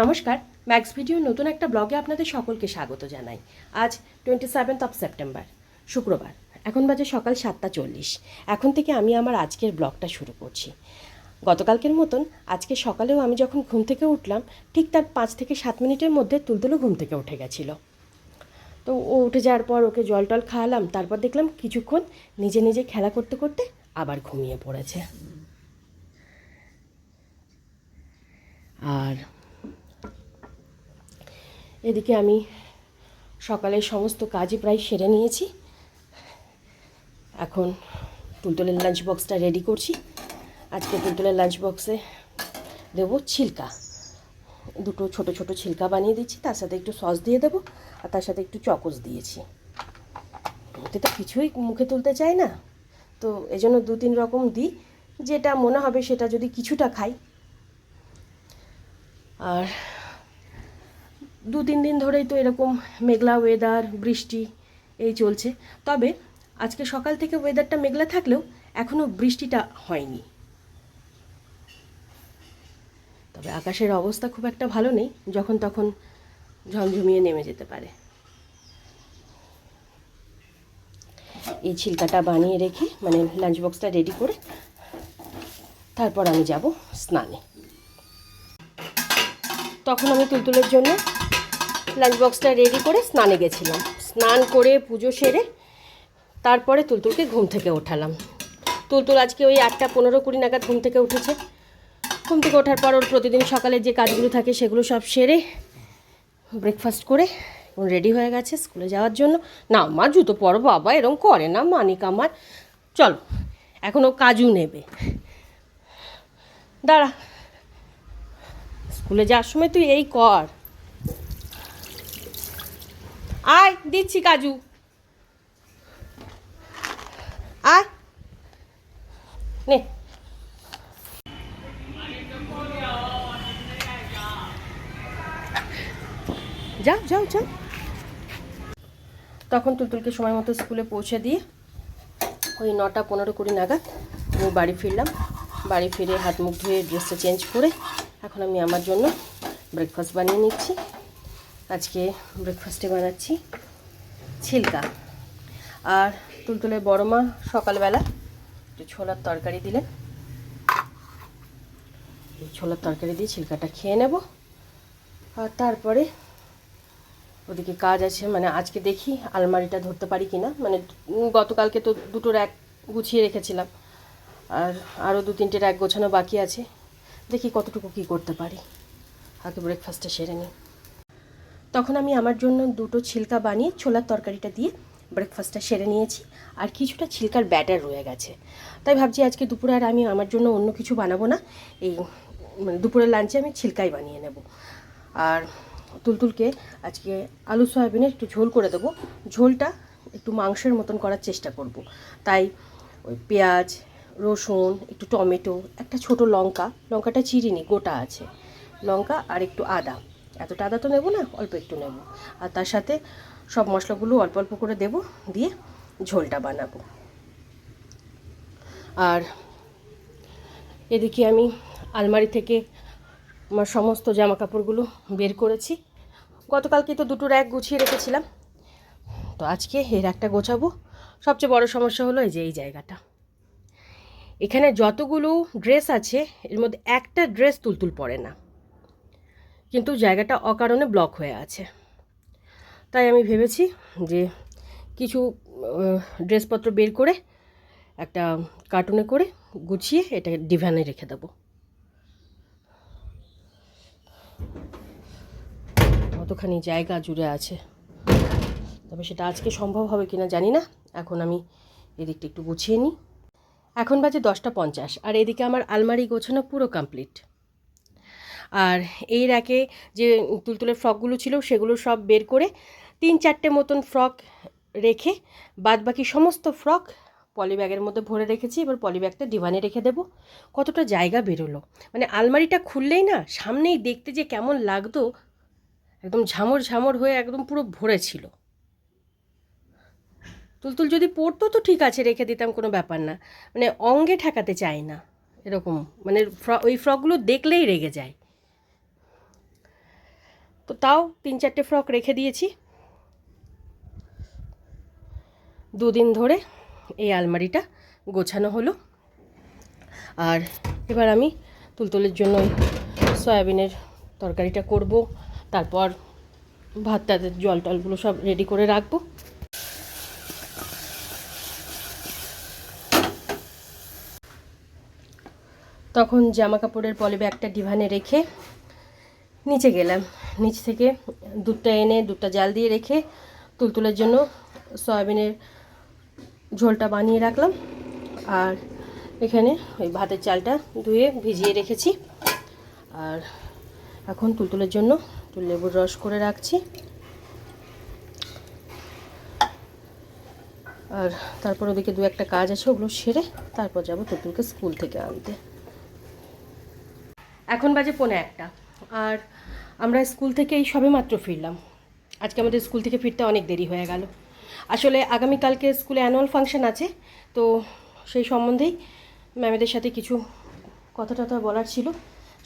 নমস্কার max video নতুন একটা ব্লগে আপনাদের সকলকে স্বাগত জানাই। আজ টোয়েন্টি সেভেন্থ অফ সেপ্টেম্বর শুক্রবার, এখন বাজে সকাল সাতটা চল্লিশ। এখন থেকে আমি আমার আজকের ব্লগটা শুরু করছি। গতকালকের মতন আজকে সকালেও আমি যখন ঘুম থেকে উঠলাম, ঠিক তার পাঁচ থেকে সাত মিনিটের মধ্যে তুলতুলো ঘুম থেকে উঠে গেছিল। তো ও উঠে যাওয়ার পর ওকে জল টল খাওয়ালাম, তারপর দেখলাম কিছুক্ষণ নিজে নিজে খেলা করতে করতে আবার ঘুমিয়ে পড়েছে। আর এদিকে আমি সকালের সমস্ত কাজই প্রায় সেরে নিয়েছি। এখন তুলতুলের লাঞ্চ বক্সটা রেডি করছি। আজকে তুলতুলের লাঞ্চ বক্সে দেবো ছিলকা। দুটো ছোট ছোট ছিলকা বানিয়ে দিচ্ছি, তার সাথে একটু সস দিয়ে দেবো আর তার সাথে একটু চকোস দিয়েছি। ওতে তো কিছুই মুখে তুলতে চায় না। তো এজন্য দু তিন রকম দিই, যেটা মনে হবে সেটা যদি কিছুটা খাই। আর দু তিন দিন ধরেই তো এরকম মেঘলা ওয়েদার বৃষ্টি এই চলছে। তবে আজকে সকাল থেকে ওয়েদারটা মেঘলা থাকলেও এখনও বৃষ্টিটা হয়নি। তবে আকাশের অবস্থা খুব একটা ভালো নেই, যখন তখন ঝমঝমিয়ে নেমে যেতে পারে। এই ছিলকাটা বানিয়ে রেখে মানে লাঞ্চ বক্সটা রেডি করে তারপর আমি যাব স্নানে। তখন আমি তুলতুলের জন্য লাঞ্চ বক্সটা রেডি করে স্নানে গেছিলাম। স্নান করে পুজো সেরে তারপরে তুলতুলকে ঘুম থেকে ওঠালাম। তুলতুল আজকে ওই আটটা পনেরো কুড়ি নাগাদ ঘুম থেকে উঠেছে। ঘুম থেকে ওঠার পর ওর প্রতিদিন সকালে যে কাজগুলো থাকে সেগুলো সব সেরে ব্রেকফাস্ট করে রেডি হয়ে গেছে স্কুলে যাওয়ার জন্য। না আমার জুতো পরো, বাবা এরম করে না, মানিক আমার। চলো, এখন ও কাজু নেবে। দাঁড়া, স্কুলে যাওয়ার সময় তুই এই কর। আয়, দিচ্ছি কাজু। আয়। নে। যাও যাও যাও। তখন তুলতুলকে সময় মতো স্কুলে পৌঁছে দিয়ে ওই নটা পনেরো কুড়ি নাগাদ আমি বাড়ি ফিরলাম। বাড়ি ফিরে হাত মুখ ধুয়ে ড্রেসটা চেঞ্জ করে এখন আমি আমার জন্য ব্রেকফাস্ট বানিয়ে নিচ্ছি। আজকে ব্রেকফাস্টে বানাচ্ছি ছিলকা। আর তুলতুলের বড় মা সকালবেলা একটু ছোলার তরকারি দিলেন ছোলার তরকারি দিয়ে ছিলকাটা খেয়ে নেব। আর তারপরে ওদিকে কাজ আছে মানে আজকে দেখি আলমারিটা ধরতে পারি কি না মানে গতকালকে তো দুটো র্যাক গুছিয়ে রেখেছিলাম। আর আরও দু তিনটে র্যাক গোছানো বাকি আছে। দেখি কতটুকু কি করতে পারি। আগে ব্রেকফাস্টটা সেরে নিই। তখন আমি আমার জন্য দুটো ছিলকা বানিয়ে ছোলার তরকারিটা দিয়ে ব্রেকফাস্টটা সেরে নিয়েছি। আর কিছুটা ছিলকার ব্যাটার রয়ে গেছে। তাই ভাবছি আজকে দুপুরে আর আমি আমার জন্য অন্য কিছু বানাবো না। এই মানে দুপুরের লাঞ্চে আমি ছিলকাই বানিয়ে নেব। আর তুলতুলকে আজকে আলু সয়াবিনের একটু ঝোল করে দেবো। ঝোলটা একটু মাংসের মতন করার চেষ্টা করব। তাই ওই পেঁয়াজ, রসুন, একটু টমেটো, একটা ছোট লঙ্কা, লঙ্কাটা চিরিনি, গোটা আছে। লঙ্কা আর একটু আদা। এতটা আদা তো নেব না, অল্প একটু নেব। আর তার সাথে সব মশলাগুলো অল্প অল্প করে দেব, দিয়ে ঝোলটা বানাবো। আর এদিকে আমি আলমারি থেকে আমার সমস্ত জামা কাপড়গুলো বের করেছি। গতকালকে তো দুটো র্যাক গুছিয়ে রেখেছিলাম। তো আজকে এর একটা গোছাবো। সবচেয়ে বড় সমস্যা হলো এই যে, এই জায়গাটা। এখানে যতগুলো ড্রেস আছে, এর মধ্যে একটা ড্রেস তুলতুল পড়ে না। কিন্তু জায়গাটা অকারণে ব্লক হয়ে আছে। তাই আমি ভেবেছি যে কিছু ড্রেসপত্র বের করে একটা কার্টুনে করে গুছিয়ে এটা ডিভানে রেখে দেবো। কতখানি জায়গা জুড়ে আছে। তবে সেটা আজকে সম্ভব হবে কিনা জানি না। এখন আমি এদিকটা একটু গুছিয়ে নিই। এখন বাজে দশটা পঞ্চাশ, আর এদিকে আমার আলমারি গোছানো পুরো কমপ্লিট আর এই র্যাকে যে তুলতুলের ফ্রকগুলো ছিল, সেগুলো সব বের করে তিন চারটে মতন ফ্রক রেখে বাদ বাকি সমস্ত ফ্রক পলি ব্যাগের মধ্যে ভরে রেখেছি। এবার পলি ব্যাগটা ডিভানে রেখে দেবো। কতটা জায়গা বেরোলো। মানে আলমারিটা খুললেই না, সামনেই দেখতে যে কেমন লাগতো, একদম ঝামর ঝামর হয়ে একদম পুরো ভরে ছিল। তুলতুল যদি পড়তো তো ঠিক আছে, রেখে দিতাম, কোনো ব্যাপার না। মানে অঙ্গে ঠেকাতে চায় না, এরকম। মানে ওই ফ্রকগুলো দেখলেই রেগে যায়। তো তাও তিন চারটে ফ্রক রেখে দিয়েছি। দুদিন ধরে এই আলমারিটা গোছানো হলো। আর এবার আমি তুলতুলের জন্য সয়াবিনের তরকারিটা করব। তারপর ভাত টাতের জল টলগুলো সব রেডি করে রাখব। তখন জামা কাপড়ের পলি ব্যাগটা ডিভানে রেখে নিচে গেলাম। নিচ থেকে দুধটা এনে, দুধটা জাল দিয়ে রেখে তুলতুলের জন্য সয়াবিনের ঝোলটা বানিয়ে রাখলাম। আর এখানে ওই ভাতের চালটা ধুয়ে ভিজিয়ে রেখেছি। আর এখন তুলতুলের জন্য লেবুর রস করে রাখছি। আর তারপর ওদিকে দু একটা কাজ আছে, ওগুলো সেরে তারপর যাব তুলতুলকে স্কুল থেকে আনতে। এখন বাজে পৌনে একটা। আর আমরা স্কুল থেকে এই সবে মাত্র ফিরলাম। আজকে আমাদের স্কুল থেকে ফিরতে অনেক দেরি হয়ে গেল। আসলে আগামীকালকে স্কুলে অ্যানুয়াল ফাংশন আছে, তো সেই সম্বন্ধেই ম্যামেদের সাথে কিছু কথা টথা বলার ছিল,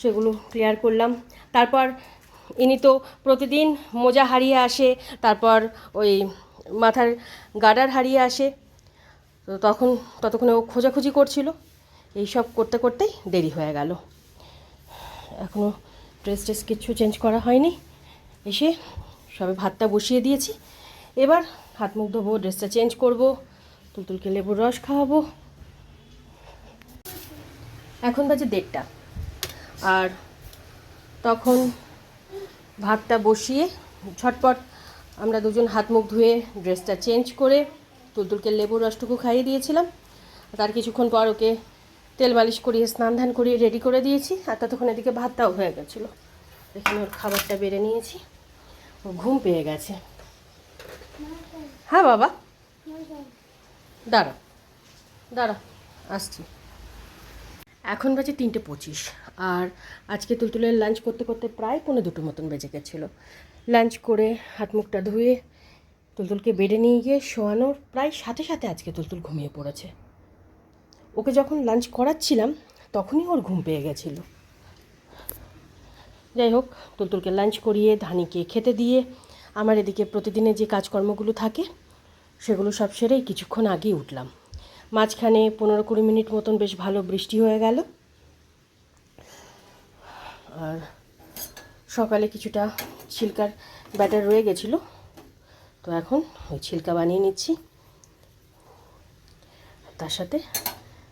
সেগুলো ক্লিয়ার করলাম। তারপর ইনি তো প্রতিদিন মোজা হারিয়ে আসে, তারপর ওই মাথার গার্ডার হারিয়ে আসে, তো তখন ততক্ষণে ও খোঁজাখুঁজি করছিল। এই সব করতে করতেই দেরি হয়ে গেল। এখনও ড্রেস ট্রেস কিছু চেঞ্জ করা হয়নি। এসে সবে ভাতটা বসিয়ে দিয়েছি। এবার হাত মুখ ধোবো ড্রেসটা চেঞ্জ করব, তুলতুলকে লেবুর রস খাওয়াবো। এখন বাজে দেড়টা। আর তখন ভাতটা বসিয়ে ঝটপট আমরা দুজন হাত মুখ ধুয়ে ড্রেসটা চেঞ্জ করে তুলতুলকে লেবুর রসটুকু খাইয়ে দিয়েছিলাম। তার কিছুক্ষণ পর ওকে তেল মালিশ করিয়ে, স্নান ধান করিয়ে রেডি করে দিয়েছি আর ততক্ষণ এদিকে ভাতটাও হয়ে গেছিল। এখানে ওর খাবারটা বেড়ে নিয়েছি। ও ঘুম পেয়ে গেছে। হ্যাঁ বাবা। দাঁড়া। দাঁড়া। আসছি। এখন বাজে তিনটে পঁচিশ। আর আজকে তুলতুলের লাঞ্চ করতে করতে প্রায় পৌনে দুটো মতন বেজে গেছিল। লাঞ্চ করে হাত মুখটা ধুয়ে তুলতুলকে বেডে নিয়ে গিয়ে শোয়ানোর প্রায় সাথে সাথে আজকে তুলতুল ঘুমিয়ে পড়েছে। ওকে যখন লাঞ্চ করাচ্ছিলাম, তখনই ওর ঘুম পেয়ে গেছিল। যাই হোক, তুলতুলকে লাঞ্চ করিয়ে, ধানিকে খেতে দিয়ে, আমার এদিকে প্রতিদিনের যে কাজকর্মগুলো থাকে, সেগুলো সব সেরেই কিছুক্ষণ আগেই উঠলাম। মাঝখানে পনেরো কুড়ি মিনিট মতন বেশ ভালো বৃষ্টি হয়ে গেল। আর সকালে কিছুটা ছিলকার ব্যাটার রয়ে গেছিল। তো এখন ওই ছিলকা বানিয়ে নিচ্ছি। তার সাথে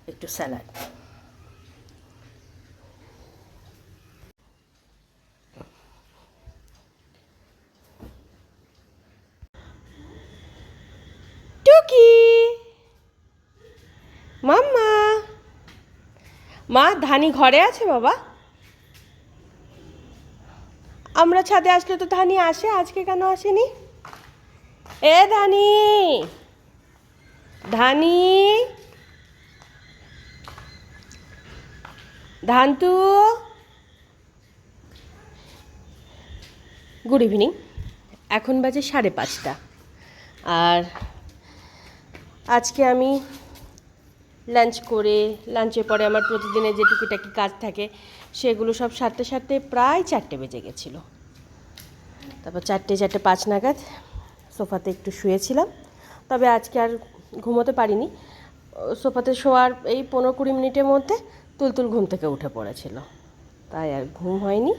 একটু স্যালাড। টুকি। মাম্মা। মা, ধানি ঘরে আছে বাবা? আমরা ছাদে আসলে তো ধানি আসে, আজকে কেন আসেনি? এ ধানি। ধানি। ধান্তু। গুড ইভিনিং এখন বাজে সাড়ে পাঁচটা। আর আজকে আমি লাঞ্চ করে লাঞ্চের পরে আমার প্রতিদিনের যে টুকিটাকি কাজ থাকে, সেগুলো সব সারতে সারতে প্রায় চারটে বেজে গেছিল। তারপর চারটে চারটে পাঁচ নাগাদ সোফাতে একটু শুয়েছিলাম। তবে আজকে আর ঘুমোতে পারিনি। সোফাতে শোয়ার এই পনেরো কুড়ি মিনিটের মধ্যে তুলতুল ঘুম থেকে উঠে পড়েছিল। তাই আর ঘুম হয়নি।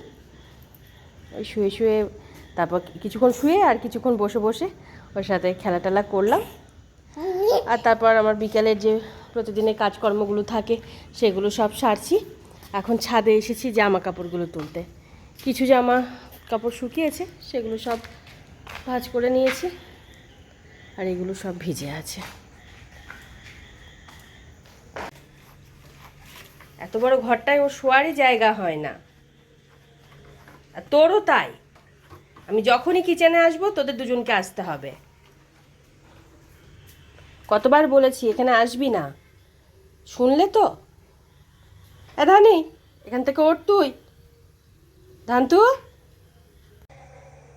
ওই শুয়ে শুয়ে তারপর কিছুক্ষণ শুয়ে আর কিছুক্ষণ বসে বসে ওর সাথে খেলা টেলা করলাম। আর তারপর আমার বিকেলের যে প্রতিদিনের কাজকর্মগুলো থাকে সেগুলো সব সারছি। এখন ছাদে এসেছি জামা কাপড়গুলো তুলতে। কিছু জামা কাপড় শুকিয়েছে, সেগুলো সব ভাজ করে নিয়েছি। আর এগুলো সব ভিজে আছে। বড় ঘরটায় ও শোয়ারই জায়গা হয় না। আর তোরও তাই। আমি যখনই কিচেনে আসব, তোদের দুজনকে আসতে হবে। কতবার বলেছি, এখানে আসবি না। শুনলে তো? এ ধানি, এখান থেকে ওঠ তুই। ধান্তু?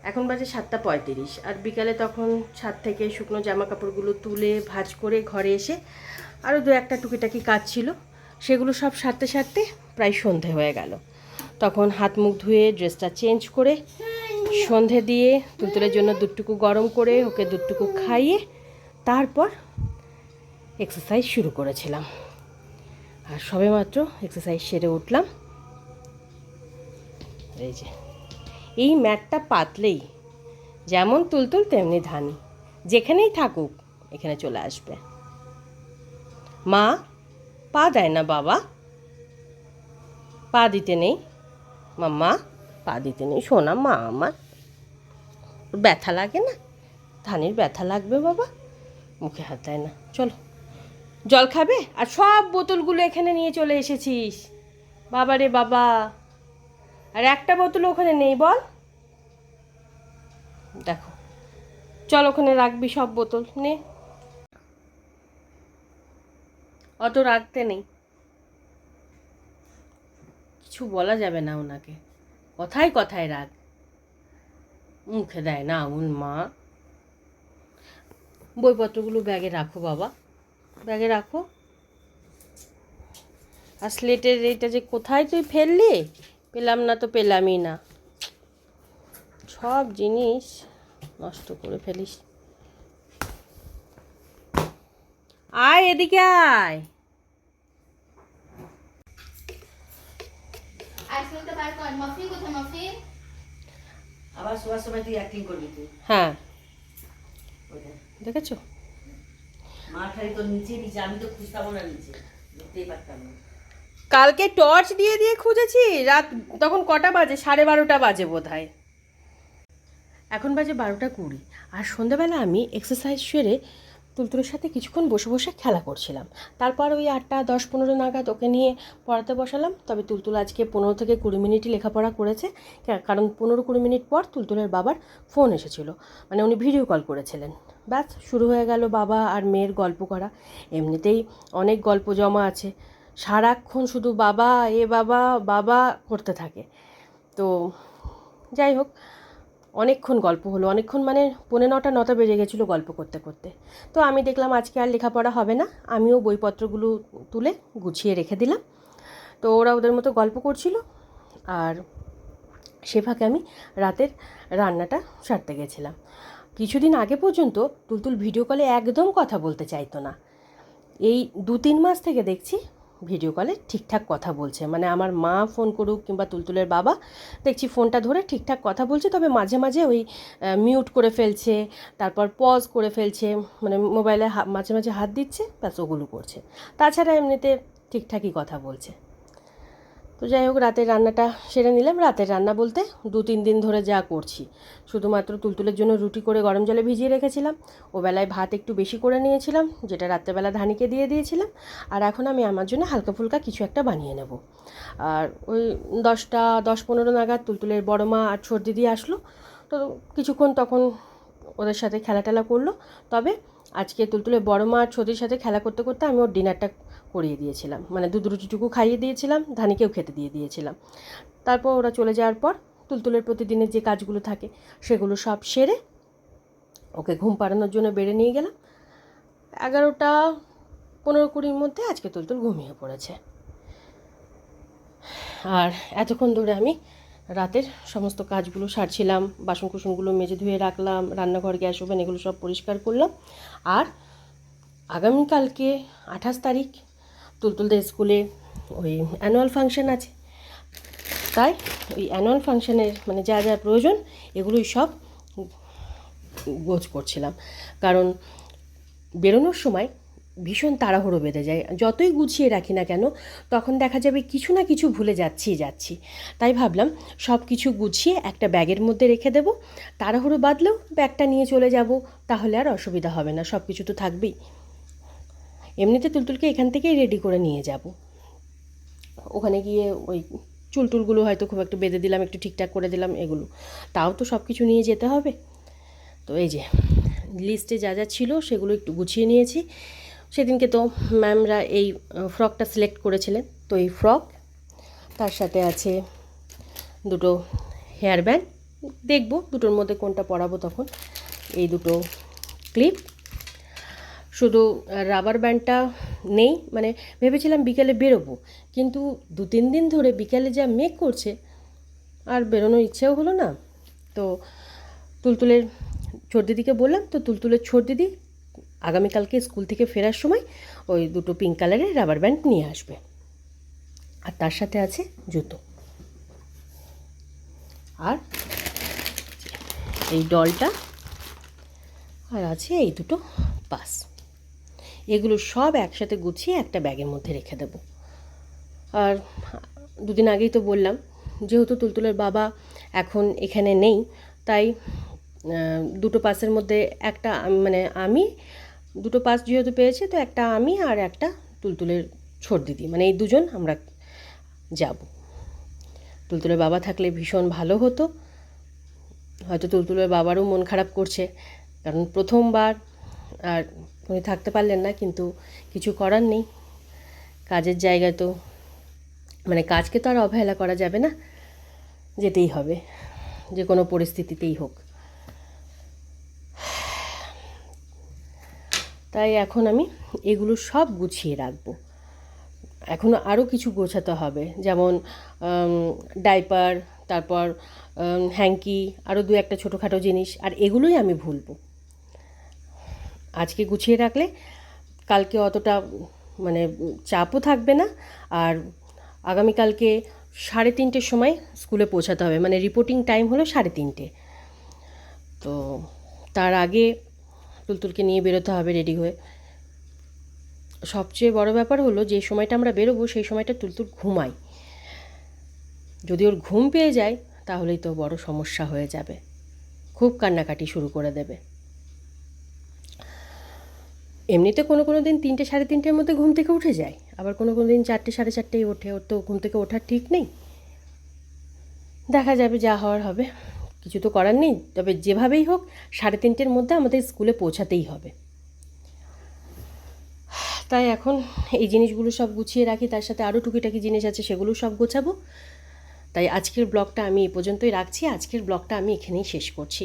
এখন বাজে সাতটা পঁয়ত্রিশ, আর বিকালে তখন ছাদ থেকে শুকনো জামা কাপড়গুলো তুলে ভাঁজ করে ঘরে এসে আরও দু একটা টুকিটাকি কাজ ছিল। সেগুলো সব সারতে সারতে প্রায় সন্ধে হয়ে গেল। তখন হাত মুখ ধুয়ে ড্রেসটা চেঞ্জ করে সন্ধে দিয়ে তুলতুলের জন্য দুধটুকু গরম করে ওকে দুধটুকু খাইয়ে তারপর এক্সারসাইজ শুরু করেছিলাম। আর সবেমাত্র এক্সারসাইজ সেরে উঠলাম। এই যে, এই ম্যাটটা পাতলেই, যেমন তুলতুল তেমনি ধানি, যেখানেই থাকুক এখানে চলে আসবে। মা পা দেয় না বাবা। পা দিতে নেই। মাম্মা, পা দিতে নেই। সোনা, মা, আমার। ব্যথা লাগে না? ধানের ব্যথা লাগবে বাবা? মুখে হাত দেয় না। চলো। জল খাবে? আর সব বোতলগুলো এখানে নিয়ে চলে এসেছিস। বাবা রে বাবা। আর একটা বোতল ওখানে নেই, বল। দেখো। চল ওখানে রাখবি সব বোতল। নে। অত রাখতে নেই। কিছু বলা যাবে না ওনাকে। কথায় কথায় রাগ। মুখে দেয় না আগুন মা। বইপত্রগুলো ব্যাগে রাখো বাবা। ব্যাগে রাখো। আর স্লেটের এইটা যে কোথায় তুই ফেললি? পেলাম না তো পেলামই না। সব জিনিস নষ্ট করে ফেলিস। আয় এদিকে আয়। আইসক্রিমটা বার কর মাফিন কোথায় মাফিন? আবার শোয়ার সময় তুই অ্যাক্টিং করবি তুই। হ্যাঁ। দেখেছ? মা খালি নিচে নিচে আমি তো খুঁজতাম না নিচে। দেখতেই পারতাম না। কালকে টর্চ দিয়ে দিয়ে খুঁজেছি রাত তখন কটা বাজে? সাড়ে বারোটা বাজে বোধ হয় এখন বাজে বারোটা কুড়ি। আর সন্ধ্যাবেলা আমি এক্সারসাইজ সেরে তুলতুলের সাথে কিছুক্ষণ বসে বসে খেলা করছিলাম। তারপর ওই আটটা, দশ, পনেরো নাগাদ ওকে নিয়ে পড়াতে বসালাম। তবে তুলতুল আজকে পনেরো থেকে কুড়ি মিনিটই লেখাপড়া করেছে। কারণ পনেরো কুড়ি মিনিট পর তুলতুলের বাবার ফোন এসেছিল। মানে উনি ভিডিও কল করেছিলেন। ব্যাস, শুরু হয়ে গেল বাবা আর মেয়ের গল্প করা। এমনিতেই অনেক গল্প জমা আছে। সারাক্ষণ শুধু বাবা, এ বাবা বাবা করতে থাকে। তো যাই হোক অনেকক্ষণ গল্প হলো। অনেকক্ষণ মানে পৌনে নটা নটা বেজে গেছিল গল্প করতে করতে। তো আমি দেখলাম আজকে আর লেখাপড়া হবে না। আমিও বইপত্রগুলো তুলে গুছিয়ে রেখে দিলাম। তো ওরা ওদের মতো গল্প করছিল আর সে ফাঁকে আমি রাতের রান্নাটা সারতে গেছিলাম। কিছুদিন আগে পর্যন্ত তুলতুল ভিডিও কলে একদম কথা বলতে চাইতো না। এই দু তিন মাস থেকে দেখছি ভিডিও কলে ঠিকঠাক কথা বলছে। মানে আমার মা ফোন করুক কিংবা তুলতুলের বাবা, দেখছি ফোনটা ধরে ঠিকঠাক কথা বলছে, তবে মাঝে মাঝে ওই মিউট করে ফেলছে, তারপর পজ করে ফেলছে মানে মোবাইলে মাঝে মাঝে হাত দিচ্ছে, ব্যাস ওগুলো করছে। তাছাড়া এমনিতে ঠিকঠাকই কথা বলছে। তো যাই হোক, রাতের রান্নাটা সেরে নিলাম। রাতের রান্না বলতে দু তিন দিন ধরে যা করছি। শুধুমাত্র তুলতুলের জন্য রুটি করে গরম জলে ভিজিয়ে রেখেছিলাম। ও বেলায় ভাত একটু বেশি করে নিয়েছিলাম, যেটা রাত্রেবেলা ধানিকে দিয়ে দিয়েছিলাম। আর এখন আমি আমার জন্য হালকা ফুলকা কিছু একটা বানিয়ে নেব। আর ওই দশটা, দশ পনেরো নাগাদ তুলতুলের বড় মা আর ছোট দিদি আসলো। তো কিছুক্ষণ তখন ওদের সাথে খেলা টেলা করল। তবে আজকে তুলতুলের বড় মা আর ছোটির সাথে খেলা করতে করতে আমি ওর ডিনারটা করিয়ে দিয়েছিলাম। মানে দুধ রুটিটুকু খাইয়ে দিয়েছিলাম, ধানিকেও খেতে দিয়ে দিয়েছিলাম। তারপর ওরা চলে যাওয়ার পর তুলতুলের প্রতিদিনের যে কাজগুলো থাকে, সেগুলো সব সেরে ওকে ঘুম পাড়ানোর জন্য বেড়ে নিয়ে গেলাম। এগারোটা পনেরো কুড়ির মধ্যে আজকে তুলতুল ঘুমিয়ে পড়েছে। আর এতক্ষণ ধরে আমি রাতের সমস্ত কাজগুলো সারছিলাম বাসন কুসনগুলো মেজে ধুয়ে রাখলাম, রান্নাঘর, গ্যাস ওভেন এগুলো সব পরিষ্কার করলাম। আর আগামীকালকে আঠাশ তারিখ তুলতুলদের স্কুলে ওই অ্যানুয়াল ফাংশন আছে। তাই ওই অ্যানুয়াল ফাংশানের মানে যা যা প্রয়োজন এগুলোই সব গোছ করছিলাম। কারণ বেরোনোর সময় ভীষণ তাড়াহুড়ো বেঁধে যায়। যতই গুছিয়ে রাখি না কেন, তখন দেখা যাবে কিছু না কিছু ভুলে যাচ্ছি যাচ্ছি। তাই ভাবলাম সব কিছু গুছিয়ে একটা ব্যাগের মধ্যে রেখে দেবো। তাড়াহুড়ো বাঁধলেও ব্যাগটা নিয়ে চলে যাব, তাহলে আর অসুবিধা হবে না। সব কিছু তো থাকবেই। এমনিতে তুলতুলকে এখান থেকেই রেডি করে নিয়ে যাব। ওখানে গিয়ে ওই চুলটুলগুলো হয়তো খুব একটু বেঁধে দিলাম, একটু ঠিকঠাক করে দিলাম, এগুলো। তাও তো সব কিছু নিয়ে যেতে হবে। তো এই যে লিস্টে যা যা ছিল সেগুলো একটু গুছিয়ে নিয়েছি। সেদিনকে তো ম্যামরা এই ফ্রকটা সিলেক্ট করেছিলেন। তো এই ফ্রক তার সাথে আছে দুটো হেয়ার ব্যান্ড দেখব দুটোর মধ্যে কোনটা পরাবো তখন। এই দুটো ক্লিপ শুধু রাবার ব্যান্ডটা নেই মানে ভেবেছিলাম বিকেলে বেরোবো। কিন্তু দু তিন দিন ধরে বিকেলে যা মেঘ করছে, আর বেরোনোর ইচ্ছেও হলো না। তো তুলতুলের ছোট দিদিকে বললাম, তো তুলতুলের ছোট দিদি আগামীকালকে স্কুল থেকে ফেরার সময় ওই দুটো পিঙ্ক কালারের রাবার ব্যান্ড নিয়ে আসবে। আর তার সাথে আছে জুতো। আর এই ডলটা আর আছে এই দুটো পাস এগুলো সব একসাথে গুছিয়ে একটা ব্যাগের মধ্যে রেখে দেব। আর দুদিন আগেই তো বললাম, যেহেতু তুলতুলের বাবা এখন এখানে নেই, তাই দুটো পাসের মধ্যে একটা মানে আমি, দুটো পাস যেহেতু পেয়েছে, তো একটা আমি আর একটা তুলতুলের ছোট দিদি মানে এই দুজন আমরা যাব। তুলতুলের বাবা থাকলে ভীষণ ভালো হতো। হয়তো তুলতুলের বাবারও মন খারাপ করছে, কারণ প্রথমবার আর উনি থাকতে পারলেন না, কিন্তু কিছু করার নেই। কাজের জায়গায় তো মানে কাজকে তো আর অবহেলা করা যাবে না, যেতেই হবে, যে কোনো পরিস্থিতিতেই হোক। তাই এখন আমি এগুলো সব গুছিয়ে রাখব। এখনও আরও কিছু গোছাতে হবে, যেমন ডাইপার, তারপর হ্যাঙ্কি আরও দু একটা ছোটোখাটো জিনিস, আর এগুলোই আমি ভুলবো। আজকে গুছিয়ে রাখলে কালকে অতটা মানে চাপও থাকবে না। আর আগামীকালকে সাড়ে তিনটের সময় স্কুলে পৌঁছাতে হবে মানে রিপোর্টিং টাইম হলো সাড়ে তিনটে। তো তার আগে তুলতুলকে নিয়ে বেরোতে হবে রেডি হয়ে। সবচেয়ে বড় ব্যাপার হলো যে সময়টা আমরা বেরোবো, সেই সময়টা তুলতুল ঘুমাই যদি ওর ঘুম পেয়ে যায়, তাহলেই তো বড় সমস্যা হয়ে যাবে। খুব কান্নাকাটি শুরু করে দেবে। এমনিতে কোনো কোনো দিন তিনটে, সাড়ে তিনটের মধ্যে ঘুম থেকে উঠে যায়। আবার কোনো কোনো দিন চারটে, সাড়ে চারটেই ওঠে, ওর তো ঘুম থেকে ওঠার ঠিক নেই। দেখা যাবে যা হওয়ার হবে। কিছু তো করার নেই, তবে যেভাবেই হোক, সাড়ে তিনটের মধ্যে আমাদের স্কুলে পৌঁছাতেই হবে। তাই এখন এই জিনিসগুলো সব গুছিয়ে রাখি, তার সাথে আরও টুকিটাকি জিনিস আছে, সেগুলো সব গোছাবো। তাই আজকের ব্লগটা আমি এই পর্যন্তই রাখছি। আজকের ব্লগটা আমি এখানেই শেষ করছি।